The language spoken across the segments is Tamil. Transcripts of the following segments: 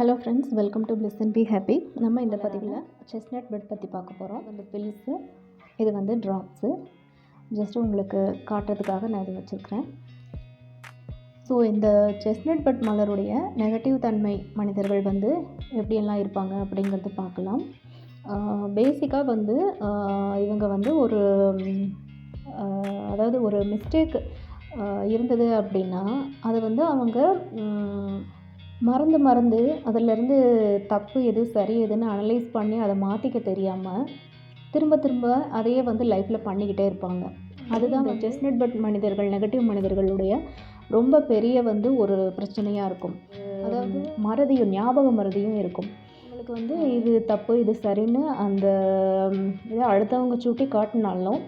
Hello friends welcome to bliss and be happy நம்ம இந்த பதிவில் செஸ்னட் பெட் பற்றி பார்க்க போகிறோம் இந்த பில்ஸு இது வந்து ட்ராப்ஸு ஜஸ்ட் உங்களுக்கு காட்டுறதுக்காக நான் இது வச்சுருக்கிறேன். ஸோ இந்த செஸ்னட் பெட் மலருடைய நெகட்டிவ் தன்மை மனிதர்கள் வந்து எப்படியெல்லாம் இருப்பாங்க அப்படிங்கிறது பார்க்கலாம். பேசிக்காக வந்து இவங்க வந்து ஒரு அதாவது ஒரு மிஸ்டேக் இருந்தது அப்படின்னா அதை வந்து அவங்க ம், மறந்து மறந்து அதிலேருந்து தப்பு எது சரி எதுன்னு அனலைஸ் பண்ணி அதை மாற்றிக்க தெரியாமல் திரும்ப திரும்ப அதையே வந்து லைஃப்பில் பண்ணிக்கிட்டே இருப்பாங்க. அதுதான் செஸ்னட் பட் மனிதர்கள் நெகட்டிவ் மனிதர்களுடைய ரொம்ப பெரிய வந்து ஒரு பிரச்சனையாக இருக்கும். அதாவது மறதியும் ஞாபக மறதியும் இருக்கும். உங்களுக்கு வந்து இது தப்பு இது சரின்னு அந்த இதை அடுத்தவங்க சுட்டி காட்டினாலும்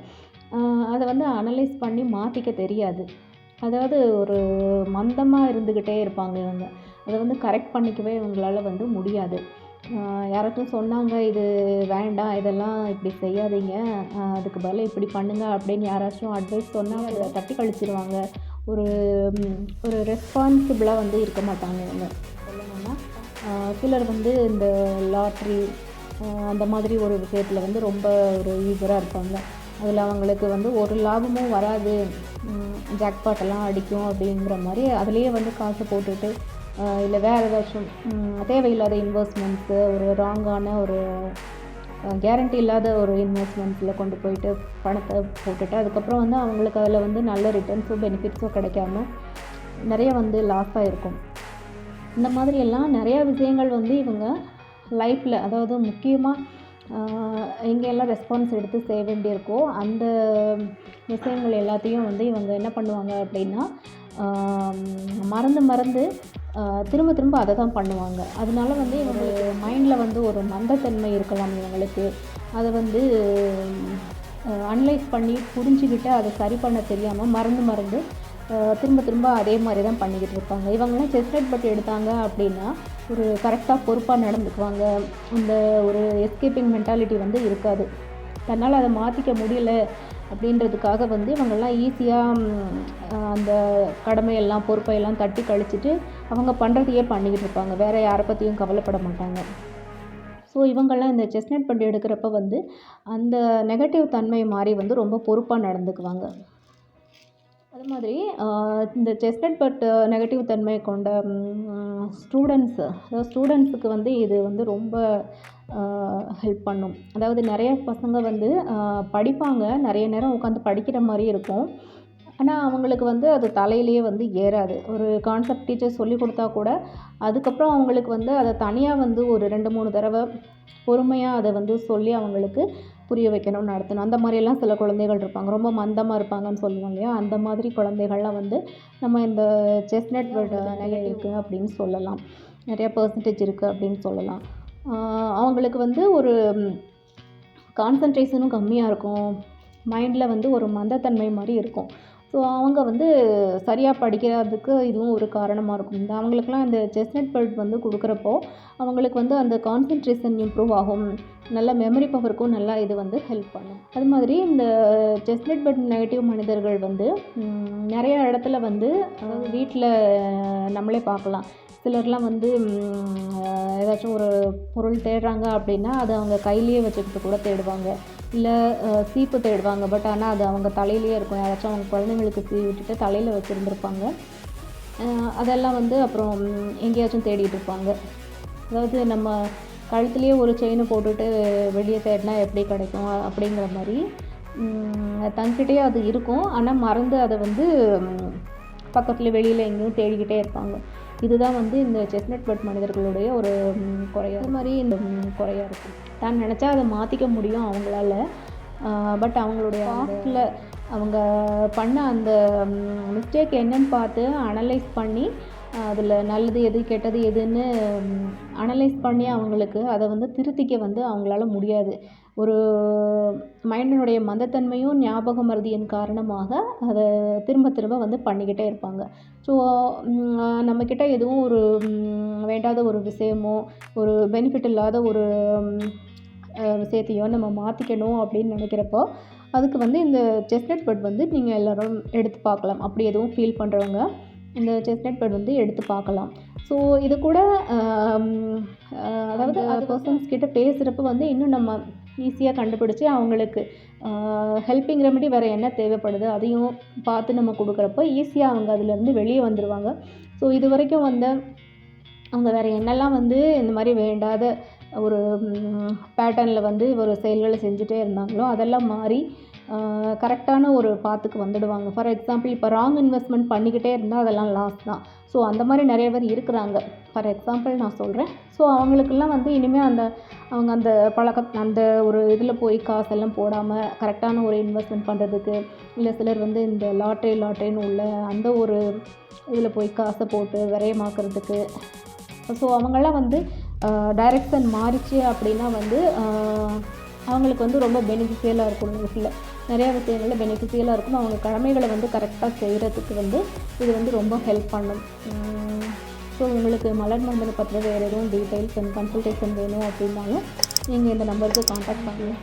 அதை வந்து அனலைஸ் பண்ணி மாற்றிக்க தெரியாது. அதாவது ஒரு மந்தமாக இருந்துக்கிட்டே இருப்பாங்க இவங்க. அதை வந்து கரெக்ட் பண்ணிக்கவே இவங்களால் வந்து முடியாது. யாராச்சும் சொன்னாங்க இது வேண்டாம் இதெல்லாம் இப்படி செய்யாதீங்க. அதுக்கு பதிலாக இப்படி பண்ணுங்க அப்படின்னு யாராச்சும் அட்வைஸ் சொன்னால் அதை தட்டி கழிச்சிருவாங்க. ஒரு ஒரு ரெஸ்பான்சிபிளாக வந்து இருக்க மாட்டாங்க இவங்க. சொல்லணும்னா சிலர் வந்து இந்த லாட்ரி அந்த மாதிரி ஒரு விஷயத்தில் வந்து ரொம்ப ஒரு ஈகராக இருப்பாங்க. அதில் அவங்களுக்கு வந்து ஒரு லாபமும் வராது. ஜாக்பாட்டெல்லாம் அடிக்கும் அப்படிங்கிற மாதிரி அதுலேயே வந்து காசு போட்டுட்டு இல்லை வேறு ஏதாச்சும் தேவையில்லாத இன்வெஸ்ட்மெண்ட்ஸு ஒரு ராங்கான ஒரு கேரண்டி இல்லாத ஒரு இன்வெஸ்ட்மெண்ட்ஸில் கொண்டு போயிட்டு பணத்தை போட்டுட்டு அதுக்கப்புறம் வந்து அவங்களுக்கு அதில் வந்து நல்ல ரிட்டர்ன்ஸோ பெனிஃபிட்ஸோ கிடைக்காம நிறைய வந்து லாஸ் ஆகிருக்கும் இந்த மாதிரி எல்லாம் நிறையா விஷயங்கள் வந்து இவங்க லைஃப்பில் அதாவது முக்கியமாக எங்கெல்லாம் ரெஸ்பான்ஸ் எடுத்து செய்ய வேண்டியிருக்கோ அந்த விஷயங்கள் எல்லாத்தையும் வந்து இவங்க என்ன பண்ணுவாங்க அப்படின்னா மறந்து மறந்து திரும்ப திரும்ப அதை தான் பண்ணுவாங்க. அதனால வந்து இவங்களுக்கு மைண்டில் வந்து ஒரு மந்தத்தன்மை இருக்கலாம் இவங்களுக்கு. அதை வந்து அனலைஸ் பண்ணி புரிஞ்சுக்கிட்டு அதை சரி பண்ண தெரியாமல் மறந்து மறந்து திரும்ப திரும்ப அதே மாதிரி தான் பண்ணிக்கிட்டு இருப்பாங்க. இவங்கெல்லாம் செஸ்னட் பட்டு எடுத்தாங்க அப்படின்னா ஒரு கரெக்டாக பொறுப்பாக நடந்துக்குவாங்க. அந்த ஒரு எஸ்கேப்பிங் மென்டாலிட்டி வந்து இருக்காது. தன்னால் அதை மாற்றிக்க முடியல அப்படின்றதுக்காக வந்து இவங்கெல்லாம் ஈஸியாக அந்த கடமையெல்லாம் பொறுப்பையெல்லாம் தட்டி கழிச்சிட்டு அவங்க பண்ணுறதையே பண்ணிக்கிட்டு இருப்பாங்க. வேறு யாரை பற்றியும் கவலைப்பட மாட்டாங்க. ஸோ இவங்கெல்லாம் இந்த செஸ்னட் பண்டு எடுக்கிறப்ப வந்து அந்த நெகட்டிவ் தன்மை மாதிரி வந்து ரொம்ப பொறுப்பாக நடந்துக்குவாங்க. அது மாதிரி இந்த செஸ்னட் பட் நெகட்டிவ் தன்மை கொண்ட ஸ்டூடெண்ட்ஸு அதாவது ஸ்டூடெண்ட்ஸுக்கு வந்து இது வந்து ரொம்ப ஹெல்ப் பண்ணும். அதாவது நிறைய பசங்க வந்து படிப்பாங்க. நிறைய நேரம் உட்காந்து படிக்கிற மாதிரி இருக்கும். ஆனால் அவங்களுக்கு வந்து அது தலையிலேயே வந்து ஏறாது. ஒரு கான்செப்ட் டீச்சர் சொல்லி கொடுத்தா கூட அதுக்கப்புறம் அவங்களுக்கு வந்து அதை தனியாக வந்து ஒரு ரெண்டு மூணு தடவை பொறுமையாக அதை வந்து சொல்லி அவங்களுக்கு புரிய வைக்கணும் நடத்தணும். அந்த மாதிரியெல்லாம் சில குழந்தைகள் இருப்பாங்க. ரொம்ப மந்தமாக இருப்பாங்கன்னு சொல்லுவோம் இல்லையா? அந்த மாதிரி குழந்தைகள்லாம் வந்து நம்ம இந்த செஸ்னட் நெகட்டிவ் இருக்குது அப்படின்னு சொல்லலாம். நிறைய பர்சன்டேஜ் இருக்குது அப்படின்னு சொல்லலாம். அவங்களுக்கு வந்து ஒரு கான்சன்ட்ரேஷனும் கம்மியாக இருக்கும். மைண்டில் வந்து ஒரு மந்தத்தன்மை மாதிரி இருக்கும். ஸோ அவங்க வந்து சரியாக படிக்கிறதுக்கு இதுவும் ஒரு காரணமாக இருக்கும். இந்த அவங்களுக்குலாம் இந்த செஸ்னட் பெல்ட் வந்து கொடுக்குறப்போ அவங்களுக்கு வந்து அந்த கான்சன்ட்ரேஷன் இம்ப்ரூவ் ஆகும். நல்ல மெமரி பவருக்கும் நல்லா இது வந்து ஹெல்ப் பண்ணும். அது மாதிரி இந்த செஸ்னட் பட் நெகட்டிவ் மனிதர்கள் வந்து நிறைய இடத்துல வந்து வீட்டில் நம்மளே பார்க்கலாம். சிலர்லாம் வந்து ஏதாச்சும் ஒரு பொருள் தேடுறாங்க அப்படின்னா அதை அவங்க கையிலேயே வச்சுக்கிட்டு கூட தேடுவாங்க. இல்லை சீப்பு தேடுவாங்க. பட் ஆனால் அது அவங்க தலையிலேயே இருக்கும். யாராச்சும் அவங்க குழந்தைங்களுக்கு சீ விட்டுட்டு தலையில் வச்சுருந்துருப்பாங்க. அதெல்லாம் வந்து அப்புறம் எங்கேயாச்சும் தேடிட்டு இருப்பாங்க. அதாவது நம்ம கழுத்துலேயே ஒரு செயின் போட்டுட்டு வெளியே தேடினா எப்படி கிடைக்கும்? அப்படிங்கிற மாதிரி. ம், தங்கிட்டே அது இருக்கும். ஆனால் மறந்து அதை வந்து பக்கத்தில் வெளியில் எங்கேயும் தேடிக்கிட்டே இருப்பாங்க. இதுதான் வந்து இந்த செஸ்னட் பட் மனிதர்களுடைய ஒரு குறையா அது மாதிரி இந்த ம், குறையா இருக்கும். தான் நினச்சா அதை மாற்றிக்க முடியும் அவங்களால. பட் அவங்களுடைய பாஸ்டில் அவங்க பண்ண அந்த மிஸ்டேக் என்னன்னு பார்த்து அனலைஸ் பண்ணி அதில் நல்லது எது கெட்டது எதுன்னு அனலைஸ் பண்ணி அவங்களுக்கு அதை வந்து திருத்திக்க வந்து அவங்களால முடியாது. ஒரு மைண்டினுடைய மந்தத்தன்மையும் ஞாபக மறதியின் காரணமாக அதை திரும்ப திரும்ப வந்து பண்ணிக்கிட்டே இருப்பாங்க. ஸோ நம்மக்கிட்ட எதுவும் ஒரு வேண்டாத ஒரு விஷயமோ ஒரு பெனிஃபிட் இல்லாத ஒரு விஷயத்தையோ நம்ம மாற்றிக்கணும் அப்படின்னு நினைக்கிறப்போ அதுக்கு வந்து இந்த செஸ்னட் பட் வந்து நீங்கள் எல்லோரும் எடுத்து பார்க்கலாம். அப்படி எதுவும் ஃபீல் பண்ணுறவங்க இந்த செஸ்னட் பட் வந்து எடுத்து பார்க்கலாம். ஸோ இது கூட அந்த பர்சன்ஸ் கிட்ட பேசுகிறப்ப வந்து இன்னும் நம்ம ஈஸியாக கண்டுபிடிச்சி அவங்களுக்கு ஹெல்பிங் ரெமெடி வேறு என்ன தேவைப்படுது அதையும் பார்த்து நம்ம கொடுக்குறப்ப ஈஸியாக அவங்க அதுலேருந்து வெளியே வந்துடுவாங்க ஸோ இது வரைக்கும் வந்து அவங்க வேறு என்னெல்லாம் வந்து இந்த மாதிரி வேண்டாத ஒரு பேட்டர்னில் வந்து ஒரு செயல்களை செஞ்சுட்டே இருந்தாங்களோ அதெல்லாம் மாறி கரெக்டான ஒரு பாத்துக்கு வந்துடுவாங்க. ஃபார் எக்ஸாம்பிள் இப்போ ராங் இன்வெஸ்ட்மெண்ட் பண்ணிக்கிட்டே இருந்தால் அதெல்லாம் லாஸ் தான். ஸோ அந்த மாதிரி நிறைய பேர் இருக்கிறாங்க. ஃபார் எக்ஸாம்பிள் நான் சொல்கிறேன் ஸோ அவங்களுக்கெல்லாம் வந்து இனிமேல் அந்த அவங்க அந்த பழக்கம் அந்த ஒரு இதில் போய் காசெல்லாம் போடாமல் கரெக்டான ஒரு இன்வெஸ்ட்மெண்ட் பண்ணுறதுக்கு இல்லை சிலர் வந்து இந்த லாட்ரி லாட்ரின்னு உள்ள அந்த ஒரு இதில் போய் காசை போட்டு விரயமாக்குறதுக்கு. ஸோ அவங்களாம் வந்து டைரக்ஷன் மாறிச்சு அப்படின்னா வந்து அவங்களுக்கு வந்து ரொம்ப பெனிஃபிஷியலாக இருக்கும் லைஃப்பில் நிறையா விஷயங்களில் பெனிஃபிஷியலாக இருக்கும். அவங்க கடமைகளை வந்து கரெக்டாக செய்கிறதுக்கு வந்து இது வந்து ரொம்ப ஹெல்ப் பண்ணும். ஸோ உங்களுக்கு மலர் மருந்தனை பற்றின வேறு எதுவும் டீட்டெயில்ஸ் அண்ட் கன்சல்டேஷன் வேணும் அப்படின்னாலும் நீங்கள் இந்த நம்பருக்கு காண்டாக்ட் பண்ணுங்கள்